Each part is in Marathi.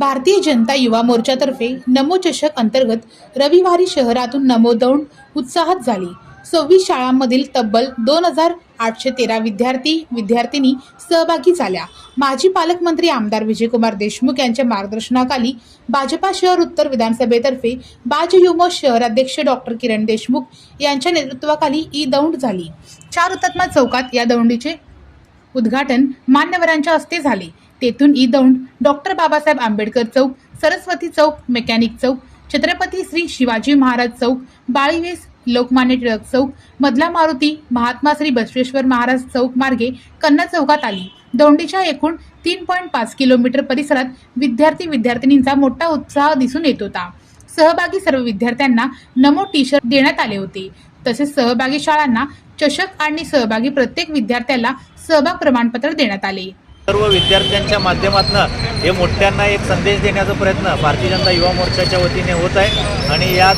भारतीय जनता युवा मोर्चातर्फे नमो चषक अंतर्गत रविवारी शहरातून नमो दौंड उत्साहात झाली. सव्वीस शाळांमधील तब्बल दोन हजार आठशे तेरा विद्यार्थी विद्यार्थिनी सहभागी झाल्या. माजी पालकमंत्री आमदार विजयकुमार देशमुख यांच्या मार्गदर्शनाखाली भाजपा शहर उत्तर विधानसभेतर्फे बाजयुमो शहराध्यक्ष डॉक्टर किरण देशमुख यांच्या नेतृत्वाखाली ई दौंड झाली. चार हुतात्मा चौकात या दौंडीचे उद्घाटन मान्यवरांच्या हस्ते झाले. तेथून ई दौंड डॉक्टर बाबासाहेब आंबेडकर चौक सरस्वती चौक मेकॅनिक चौक छत्रपती श्री शिवाजी महाराज चौक बाळीवेस लोकमान्य टिळक चौक मधला मारुती महात्मा श्री बसवेश्वर महाराज चौक मार्गे कन्ना चौकात आली. दौंडीच्या एकूण तीन पॉईंट पाच किलोमीटर परिसरात विद्यार्थी विद्यार्थिनींचा मोठा उत्साह दिसून येत होता. सहभागी सर्व विद्यार्थ्यांना नमो टी शर्ट देण्यात आले होते. तसेच सहभागी शाळांना चषक आणि सहभागी प्रत्येक विद्यार्थ्याला सहभाग प्रमाणपत्र देण्यात आले. सर्व विद्यार्थ्यांच्या माध्यमातून हे मोठ्यांना एक संदेश देण्याचा प्रयत्न भारतीय जनता युवा मोर्चाच्या वतीने होत आहे. आणि यात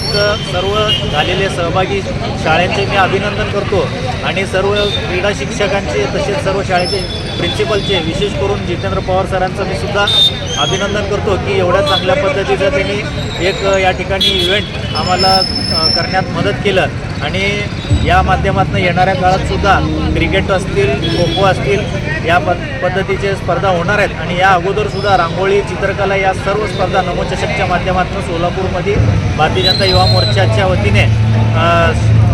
सर्व झालेले सहभागी शाळेचे मी अभिनंदन करतो. आणि सर्व क्रीडा शिक्षकांचे तसेच सर्व शाळेचे प्रिन्सिपलचे विशेष करून जितेंद्र पवार सरांचं मी सुद्धा अभिनंदन करतो की एवढ्या चांगल्या पद्धतीचं त्यांनी एक या ठिकाणी इव्हेंट आम्हाला करण्यात मदत केलं. आणि या माध्यमातून येणाऱ्या काळात सुद्धा क्रिकेट असतील खो खो असतील या पद पद्धतीचे स्पर्धा होणार आहेत. आणि या अगोदरसुद्धा रांगोळी चित्रकला या सर्व स्पर्धा नमोचषकच्या माध्यमातून सोलापूरमध्ये भारतीय जनता युवा मोर्चाच्या वतीने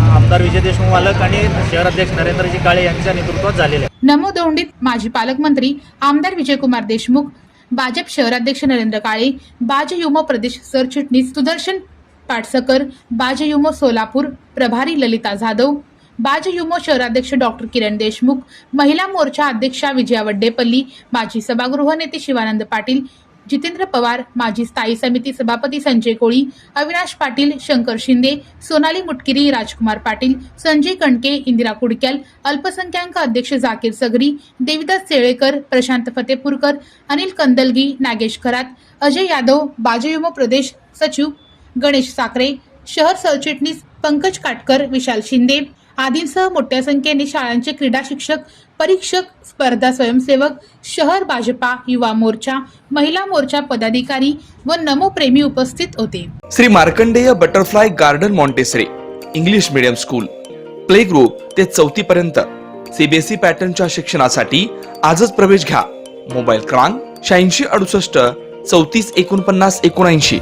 आमदार विजय देशमुख मालक आणि शहराध्यक्ष नरेंद्रजी काळे यांच्या नेतृत्वात झालेल्या आहेत. नमो दौंडीत माजी पालकमंत्री आमदार विजयकुमार देशमुख भाजप शहराध्यक्ष नरेंद्र काळे बाजयुमो प्रदेश सरचिटणीस सुदर्शन पाटसकर बाजयुमो सोलापूर प्रभारी ललिता जाधव बाजयुमो शहराध्यक्ष डॉक्टर किरण देशमुख महिला मोर्चा अध्यक्षा विजया वड्डेपल्ली माजी सभागृह नेते शिवानंद पाटील जितेंद्र पवार माजी स्थायी समिती सभापती संजय कोळी अविनाश पाटील शंकर शिंदे सोनाली मुटकिरी राजकुमार पाटील संजय कणके इंदिरा कुडक्याल अल्पसंख्याक अध्यक्ष झाकीर सगरी देविदास सेळेकर प्रशांत फतेपूरकर अनिल कंदलगी नागेश खरात अजय यादव बाजयुमो प्रदेश सचिव गणेश साखरे शहर सरचिटणीस पंकज काटकर विशाल शिंदे आदींसह मोठ्या संख्येने शाळांचे क्रीडा शिक्षक परीक्षक स्पर्धा स्वयंसेवक शहर भाजपा युवा मोर्चा महिला मोर्चा पदाधिकारी व नमो प्रेमी उपस्थित होते. Shri Markandey butterfly garden Montessori English medium school play group ते चौथी पर्यंत. सीबीएसई पॅटर्नच्या शिक्षणासाठी आजच प्रवेश घ्या. मोबाईल क्रमांक शहाऐंशी अडुसष्ट चौतीस एकोणपन्नास एकोणऐंशी.